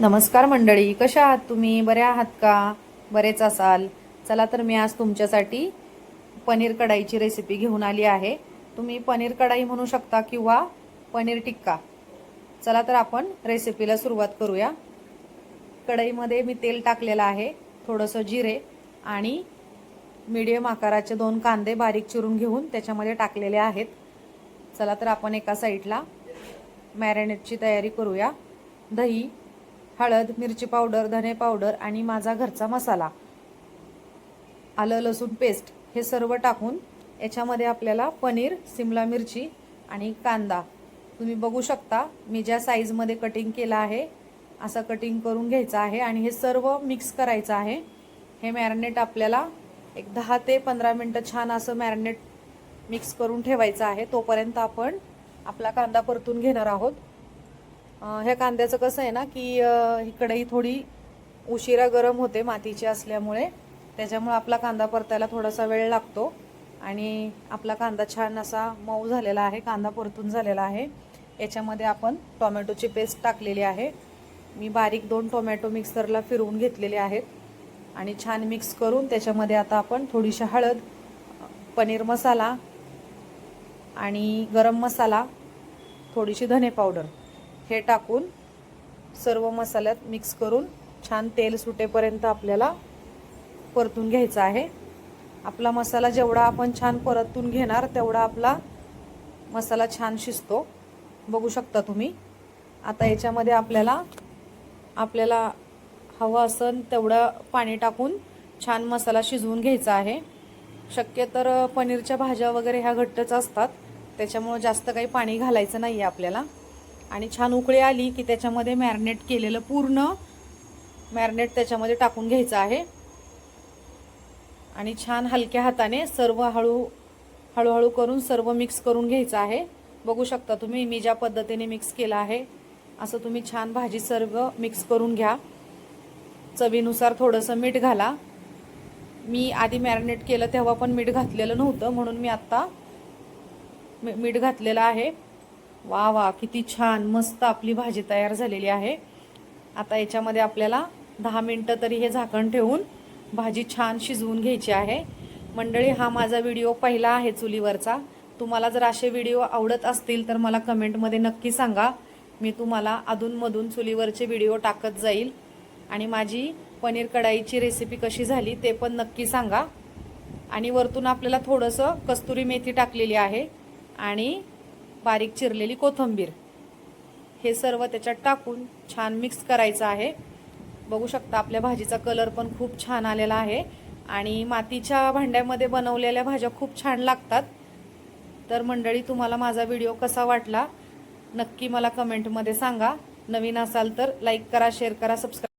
नमस्कार मंडळी कशा आहात तुम्ही? बऱ्या आहात का? बरेच असाल. चला तर मी आज तुमच्यासाठी पनीर कढाईची रेसिपी घेऊन आली आहे. तुम्ही पनीर कढाई म्हणू शकता किंवा पनीर टिक्का. चला तर आपण रेसिपीला सुरुवात करूया. कढईमध्ये मी तेल टाकलेलं आहे थोडंसं जिरे आणि मीडियम आकाराचे दोन कांदे बारीक चिरून घेऊन त्याच्यामध्ये टाकलेले आहेत. चला तर आपण एका साईडला मॅरिनेटची तयारी करूया. दही हळद मिरची पावडर धने पावडर आणि माझा घरचा मसाला. आलं लसूण पेस्ट हे सर्व टाकून याच्यामध्ये आपल्याला पनीर सिमला मिरची आणि कांदा. तुम्ही बघू शकता मी ज्या साईजमध्ये कटिंग केलं आहे असं कटिंग करून घ्यायचं आहे आणि हे सर्व मिक्स करायचं आहे. हे मॅरिनेट आपल्याला एक दहा ते पंधरा मिनटं छान असं मॅरिनेट मिक्स करून ठेवायचं आहे. तोपर्यंत आपण आपला कांदा परतून घेणार आहोत. ह्या कांद्याचं कसं आहे ना की इकडेही कढई थोडी उशिरा गरम होते मातीची असल्यामुळे. त्याच्यामुळे आपला कांदा परतायला थोडासा वेळ लागतो. आणि आपला कांदा छान असा मऊ झालेला आहे कांदा परतून झालेला आहे. याच्यामध्ये आपण टोमॅटोची पेस्ट टाकलेली आहे. मी बारीक दोन टोमॅटो मिक्सरला फिरवून घेतलेले आहेत. आणि छान मिक्स करून त्याच्यामध्ये आता आपण थोडीशी हळद पनीर मसाला आणि गरम मसाला थोडीशी धने पावडर. हे टाकून सर्व मसाल्यात मिक्स करून छान तेल सुटेपर्यंत आपल्याला परतून घ्यायचं आहे. आपला मसाला जेवढा आपण छान परतून घेणार तेवढा आपला मसाला छान शिजतो. बघू शकता तुम्ही. आता याच्यामध्ये आपल्याला आपल्याला हवं असन तेवढं पाणी टाकून छान मसाला शिजवून घ्यायचा आहे. शक्य तर पनीरच्या भाज्या वगैरे ह्या घट्टच असतात. त्याच्यामुळं जास्त काही पाणी घालायचं नाही आहे आपल्याला. आणि छान उकळी आली की त्याच्यामध्ये मॅरिनेट केलेलं पूर्ण मॅरिनेट त्याच्यामध्ये टाकून घ्यायचं आहे. आणि छान हलक्या हाताने सर्व हळू हळूहळू करून सर्व मिक्स करून घ्यायचं आहे. बघू शकता तुम्ही मी ज्या पद्धतीने मिक्स केलं आहे असं तुम्ही छान भाजी सर्व मिक्स करून घ्या. चवीनुसार थोडंसं मीठ घाला. मी आधी मॅरिनेट केलं तेव्हा पण मीठ घातलेलं नव्हतं म्हणून मी आत्ता मी- मीठ घातलेलं आहे. वा वा किती छान मस्त आपली भाजी तयार झालेली आहे. आता याच्यामध्ये आपल्याला दहा मिनटं तरी हे झाकण ठेवून भाजी छान शिजवून घ्यायची आहे. मंडळी हा माझा व्हिडिओ पहिला आहे चुलीवरचा. तुम्हाला जर असे व्हिडिओ आवडत असतील तर मला कमेंटमध्ये नक्की सांगा. मी तुम्हाला अधूनमधून चुलीवरचे व्हिडिओ टाकत जाईल. आणि माझी पनीर कढाईची रेसिपी कशी झाली ते पण नक्की सांगा. आणि वरतून आपल्याला थोडंसं कस्तुरी मेथी टाकलेली आहे. आणि बारीक चिरलेली कोथिंबीर. हे सर्व त्याच्यात टाकून छान मिक्स करायचं आहे. बघू शकता आपल्या भाजीचा कलर पण खूप छान आलेला आहे. आणि मातीच्या भांड्यामध्ये बनवलेल्या भाज्या खूप छान लागतात. तर मंडळी तुम्हाला माझा व्हिडिओ कसा वाटला? नक्की मला कमेंटमध्ये सांगा. नवीन असाल तर लाईक करा शेअर करा सबस्क्राईब